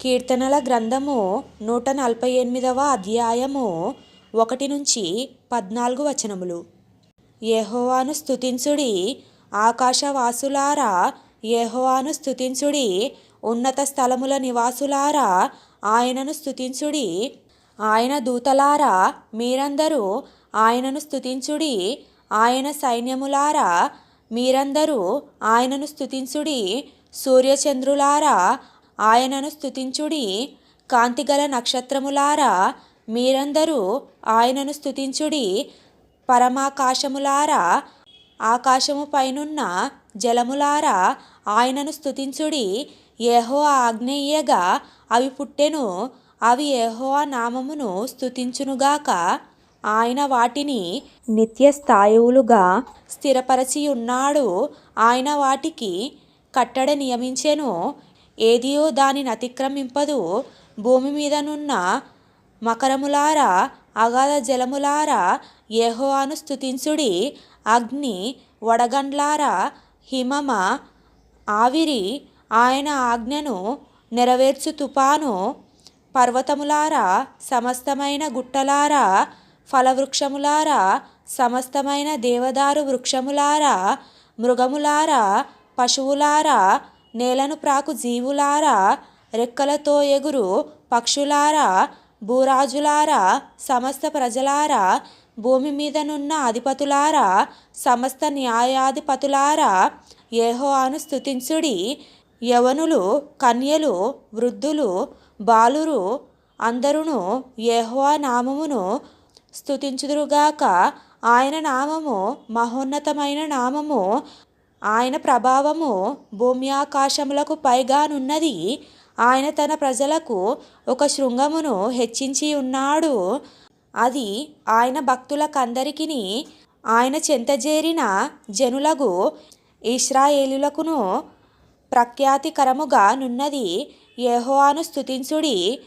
కీర్తనల గ్రంథము నూట నలభై ఎనిమిదవ అధ్యాయము ఒకటి నుంచి పద్నాలుగు వచనములు. యెహోవాను స్థుతించుడి ఆకాశవాసులారా యెహోవాను స్తుతించుడి ఉన్నత స్థలముల నివాసులారా ఆయనను స్థుతించుడి ఆయన దూతలారా మీరందరూ ఆయనను స్తుతించుడి. ఆయన సైన్యములారా మీరందరూ ఆయనను స్థుతించుడి సూర్యచంద్రులారా ఆయనను స్థుతించుడి కాంతిగల నక్షత్రములారా మీరందరూ ఆయనను స్థుతించుడి పరమాకాశములారా ఆకాశము పైనున్న జలములారా ఆయనను స్థుతించుడి ఏహో ఆగ్నేయగా అవి పుట్టెను అవి ఏహో నామమును స్థుతించునుగాక ఆయన వాటిని నిత్య స్థాయువులుగా స్థిరపరచి ఉన్నాడు ఆయన వాటికి కట్టడ నియమించెను. ఏదియో దానిని అతిక్రమింపదు. భూమి మీదనున్న మకరములారా అగాధ జలములారా యెహోవాను స్తుతించుడి. అగ్ని వడగండ్లారా హిమమ ఆవిరి. ఆయన ఆజ్ఞను నెరవేర్చు తుపాను పర్వతములారా సమస్తమైన గుట్టలారా ఫలవృక్షములారా సమస్తమైన దేవదారు వృక్షములారా మృగములారా పశువులారా నేలను ప్రాకు జీవులారా రెక్కలతో ఎగురు పక్షులారా భూరాజులారా సమస్త ప్రజలారా భూమి మీదనున్న అధిపతులారా సమస్త న్యాయాధిపతులారా యెహోవాను స్థుతించుడి యవనులు కన్యలు వృద్ధులు బాలురు అందరును యెహోవా నామమును స్థుతించుదురుగాక ఆయన నామము మహోన్నతమైన నామము. ఆయన ప్రభావము భూమి ఆకాశములకు పైగానున్నది ఆయన తన ప్రజలకు ఒక శృంగమును హెచ్చించి ఉన్నాడు. అది ఆయన భక్తులకందరికీ ఆయన చెంతజేరిన జనులగు ఇస్రాయేలులకును ప్రఖ్యాతికరముగా నున్నది. యహోవాను స్తుతించుడి.